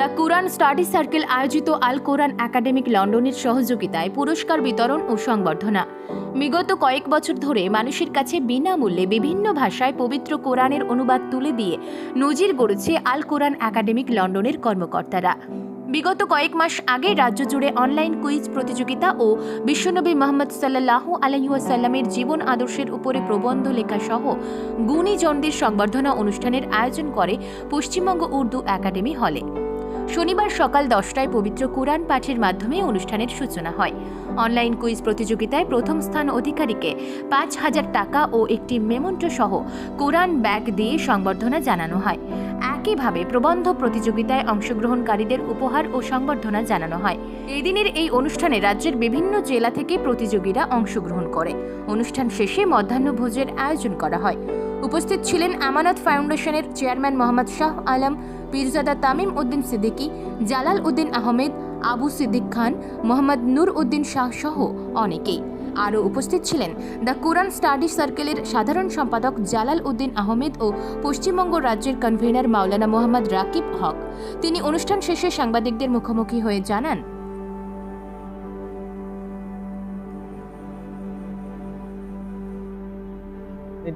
The Quran study circle আয়োজিত আল কোরআন academic লন্ডনের সহযোগিতায় পুরস্কার বিতরণ ও সংবর্ধনা। বিগত কয়েক বছর ধরে মানুষের কাছে বিনামূল্যে বিভিন্ন ভাষায় পবিত্র কোরআনের অনুবাদ তুলে দিয়ে নজির গড়েছে আল কোরআন একাডেমিক লন্ডনের কর্মকর্তারা। বিগত কয়েক মাস আগে রাজ্য জুড়ে অনলাইন কুইজ প্রতিযোগিতা ও বিশ্বনবী মোহাম্মদ সাল্লাহ আলহিউসাল্লামের জীবন আদর্শের উপরে প্রবন্ধ লেখা সহ গুণীজনদের সংবর্ধনা অনুষ্ঠানের আয়োজন করে পশ্চিমবঙ্গ উর্দু একাডেমি হলে। শনিবার সকাল দশটায় পবিত্র কোরআন পাঠের মাধ্যমে অনুষ্ঠানের সূচনা হয়। অনলাইন কুইজ প্রতিযোগিতায় প্রথম স্থান অধিকারীকে পাঁচ হাজার টাকা ও একটি মেমন্টো সহ কোরআন ব্যাগ দিয়ে সংবর্ধনা জানানো হয়। একইভাবে প্রবন্ধ প্রতিযোগিতায় অংশগ্রহণকারীদের উপহার ও সংবর্ধনা জানানো হয়। এদিনের এই অনুষ্ঠানে রাজ্যের বিভিন্ন জেলা থেকে প্রতিযোগীরা অংশগ্রহণ করে। অনুষ্ঠান শেষে মধ্যাহ্নভোজের আয়োজন করা হয়। উপস্থিত ছিলেন আমানত ফাউন্ডেশনের চেয়ারম্যান মোহাম্মদ শাহ আলম, পীরজাদা তামিম উদ্দিন সিদ্দিকী, জালাল উদ্দিন আহমেদ, আবু সিদ্দিক খান, মোহাম্মদ নূর উদ্দিন শাহ সহ অনেকেই। আরও উপস্থিত ছিলেন দ্য কোরআন স্টাডি সার্কেলের সাধারণ সম্পাদক জালাল উদ্দিন আহমেদ ও পশ্চিমবঙ্গ রাজ্যের কনভেনার মাওলানা মোহাম্মদ রাকিব হক। তিনি অনুষ্ঠান শেষে সাংবাদিকদের মুখোমুখি হয়ে জানান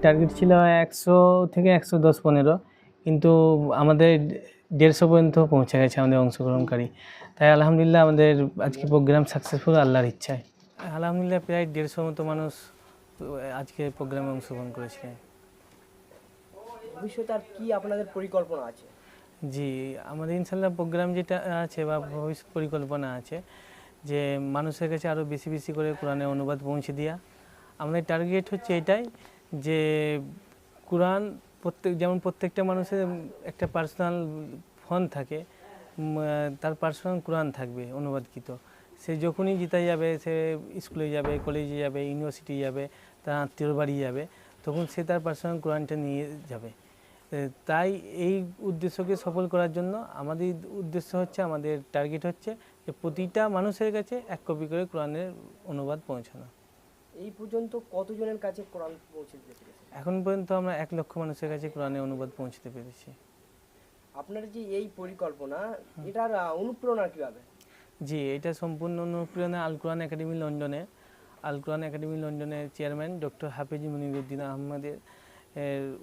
টার্গেট ছিল একশো থেকে একশো দশ পনেরো কিন্তু আমাদের দেড়শো পর্যন্ত পৌঁছে গেছে আমাদের অংশগ্রহণকারী। তাই আলহামদুলিল্লাহ আমাদের আজকে প্রোগ্রাম সাকসেসফুল আল্লাহর ইচ্ছায়। আলহামদুলিল্লাহ প্রায় দেড়শো মতো মানুষ আজকে প্রোগ্রামে অংশগ্রহণ করেছে। ভবিষ্যতে আর কি আপনাদের পরিকল্পনা আছে? জি আমাদের ইনশাল্লাহ প্রোগ্রাম যেটা আছে বা ভবিষ্যৎ পরিকল্পনা আছে যে মানুষের কাছে আরও বেশি বেশি করে কোরআনের অনুবাদ পৌঁছে দেওয়া আমাদের টার্গেট হচ্ছে এটাই যে কোরআন প্রত্যেক, যেমন প্রত্যেকটা মানুষের একটা পার্সোনাল ফোন থাকে তার পার্সোনাল কোরআন থাকবে অনুবাদকৃত। সে যখনই জিতে যাবে, সে স্কুলে যাবে কলেজে যাবে ইউনিভার্সিটি যাবে, তার আত্মীয়র বাড়ি যাবে, তখন সে তার পার্সোনাল কোরআনটা নিয়ে যাবে। তাই এই উদ্দেশ্যকে সফল করার জন্য আমাদের উদ্দেশ্য হচ্ছে, আমাদের টার্গেট হচ্ছে যে প্রতিটা মানুষের কাছে এক কপি করে কোরআনের অনুবাদ পৌঁছানো। এই পর্যন্ত কতজনের কাছে কোরআন পৌঁছে দিতে এখন পর্যন্ত আমরা এক লক্ষ মানুষের কাছে কোরআনের অনুবাদ পৌঁছতে পেরেছি। আপনার যে এই পরিকল্পনা এটার অনুপ্রেরণা কীভাবে? জি এটা সম্পূর্ণ অনুপ্রেরণা আল কোরআন একাডেমি লন্ডনে। আল কোরআন একাডেমি লন্ডনের চেয়ারম্যান ডক্টর হাফিজ মনিরুদ্দিন আহমদের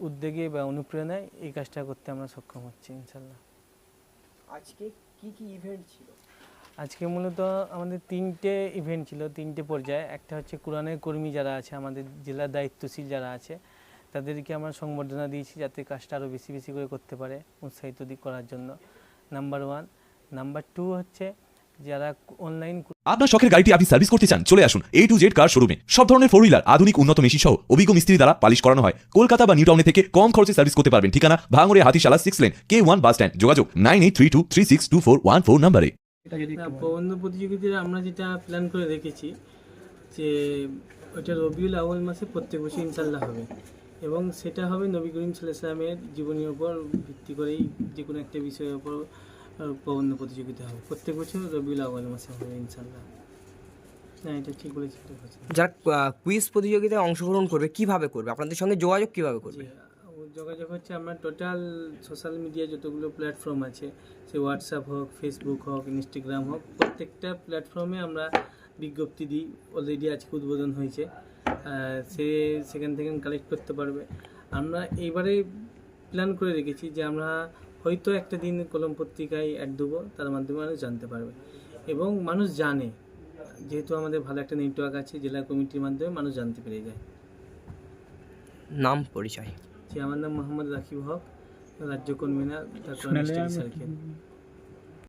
উদ্যোগে বা অনুপ্রেরণায় এই কাজটা করতে আমরা সক্ষম হচ্ছি ইনশাল্লাহ আজকে কি কি ইভেন্ট ছিল? আজকে মূলত আমাদের তিনটে ইভেন্ট ছিল, তিনটে পর্যায়ে। একটা হচ্ছে কোরআনের কর্মী যারা আছে, আমাদের জেলার দায়িত্বশীল যারা আছে, তাদেরকে আমরা সংবর্ধনা দিয়েছি যাতে কাজটা আরও বেশি বেশি করে করতে পারে, উৎসাহিত দিক করার জন্য। নাম্বার ওয়ান নাম্বার টু হচ্ছে যারা অনলাইন আপনার শখের গাড়িটি আপনি সার্ভিস করতে চান, চলে আসুন এ টু জেড কার শোরুমে সব ধরনের ফোর হুইলার আধুনিক, উন্নত মেশিন সহ অভিজ্ঞ মিস্ত্রি দ্বারা পালিশ করানো হয়। কলকাতা বা নিউ টাউনে থেকে কম খরচে সার্ভিস করতে পারবেন। ঠিকানা ভাঙড়ে Hatishala six lane K one bus stand যোগাযোগ nine eight three two three six two four one four নাম্বারে প্রবন্ধ প্রতিযোগিতায় আমরা যেটা প্ল্যান করে রেখেছি যে ওটা রবিউল আউয়াল মাসে প্রত্যেক বছর ইনশাল্লাহ হবে। এবং সেটা হবে নবী করিম সাল্লামের জীবনীর ওপর ভিত্তি করেই যে কোনো একটা বিষয়ের ওপর প্রবন্ধ প্রতিযোগিতা হবে। প্রত্যেক বছর রবিউল আউয়াল মাসে হবে ইনশাল্লাহ না এটা ঠিক বলেছি যারা কুইজ প্রতিযোগিতায় অংশগ্রহণ করবে কীভাবে করবে? আপনাদের সঙ্গে যোগাযোগ কীভাবে করবে? যোগাযোগ হচ্ছে আমরা টোটাল সোশ্যাল মিডিয়া যতগুলো প্ল্যাটফর্ম আছে সে হোয়াটসঅ্যাপ হোক ফেসবুক হোক ইনস্টাগ্রাম হোক, প্রত্যেকটা প্ল্যাটফর্মে আমরা বিজ্ঞপ্তি দিই। অলরেডি আজকে উদ্বোধন হয়েছে। সে সেখান থেকে কালেক্ট করতে পারবে। আমরা এইবারে প্ল্যান করে রেখেছি যে আমরা হয়তো একটা দিন কলম পত্রিকায় অ্যাড দেবো, তার মাধ্যমে মানুষ জানতে পারবে। এবং মানুষ জানে, যেহেতু আমাদের ভালো একটা নেটওয়ার্ক আছে, জেলা কমিটির মাধ্যমে মানুষ জানতে পেরে যায়। নাম পরিচয়। আমার নাম মোহাম্মদ রাকিব হক রাজ্য কনভিনার তারপর সার্কেল